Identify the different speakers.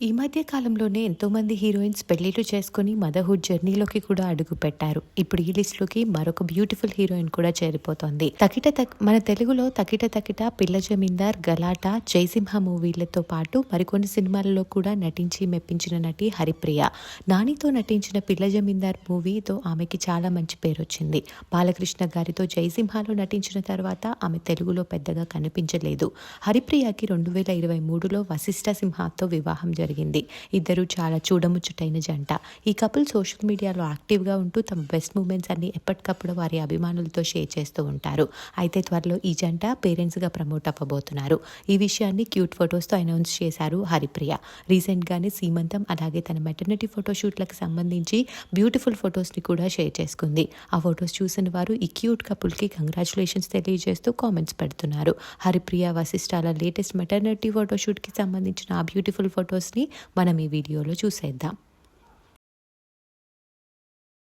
Speaker 1: ఈ మధ్య కాలంలోనే ఎంతోమంది హీరోయిన్స్ పెళ్ళిళ్ళు చేసుకుని మదర్హుడ్ జర్నీలోకి కూడా అడుగు పెట్టారు. ఇప్పుడు ఈ లిస్ట్లోకి మరొక బ్యూటిఫుల్ హీరోయిన్ కూడా చేరిపోతోంది. తకిట తక్ మన తెలుగులో తకిట తకిట పిల్ల జమీందార్ గలాట జయసింహ మూవీలతో పాటు మరికొన్ని సినిమాలలో కూడా నటించి మెప్పించిన నటి హరిప్రియ. నానితో నటించిన పిల్ల జమీందార్ మూవీతో ఆమెకి చాలా మంచి పేరు వచ్చింది బాలకృష్ణ గారితో జయసింహలో నటించిన తర్వాత ఆమె తెలుగులో పెద్దగా కనిపించలేదు. హరిప్రియకి రెండు వేల ఇరవై మూడులో వశిష్ఠ సింహాతో వివాహం జరిగింది. ఇద్దరు చాలా చూడముచ్చటైన జంట. ఈ కపుల్ సోషల్ మీడియాలో యాక్టివ్గా ఉంటూ తమ బెస్ట్ మూమెంట్స్ అన్ని ఎప్పటికప్పుడు వారి అభిమానులతో షేర్ చేస్తూ ఉంటారు. అయితే త్వరలో ఈ జంట పేరెంట్స్గా ప్రమోట్ అవ్వబోతున్నారు. ఈ విషయాన్ని క్యూట్ ఫొటోస్తో అనౌన్స్ చేశారు హరిప్రియ. రీసెంట్గానే సీమంతం అలాగే తన మెటర్నిటీ ఫోటోషూట్లకు సంబంధించి బ్యూటిఫుల్ ఫొటోస్ని కూడా షేర్ చేసుకుంది. ఆ ఫొటోస్ చూసిన వారు ఈ క్యూట్ కపుల్కి కంగ్రాచులేషన్స్ తెలియజేస్తూ కామెంట్స్ పెడుతున్నారు. హరిప్రియ వశిష్ఠాల లేటెస్ట్ మెటర్నిటీ ఫోటోషూట్కి సంబంధించిన ఆ బ్యూటిఫుల్ ఫొటోస్ని మనం ఈ వీడియోలో చూసేద్దాం.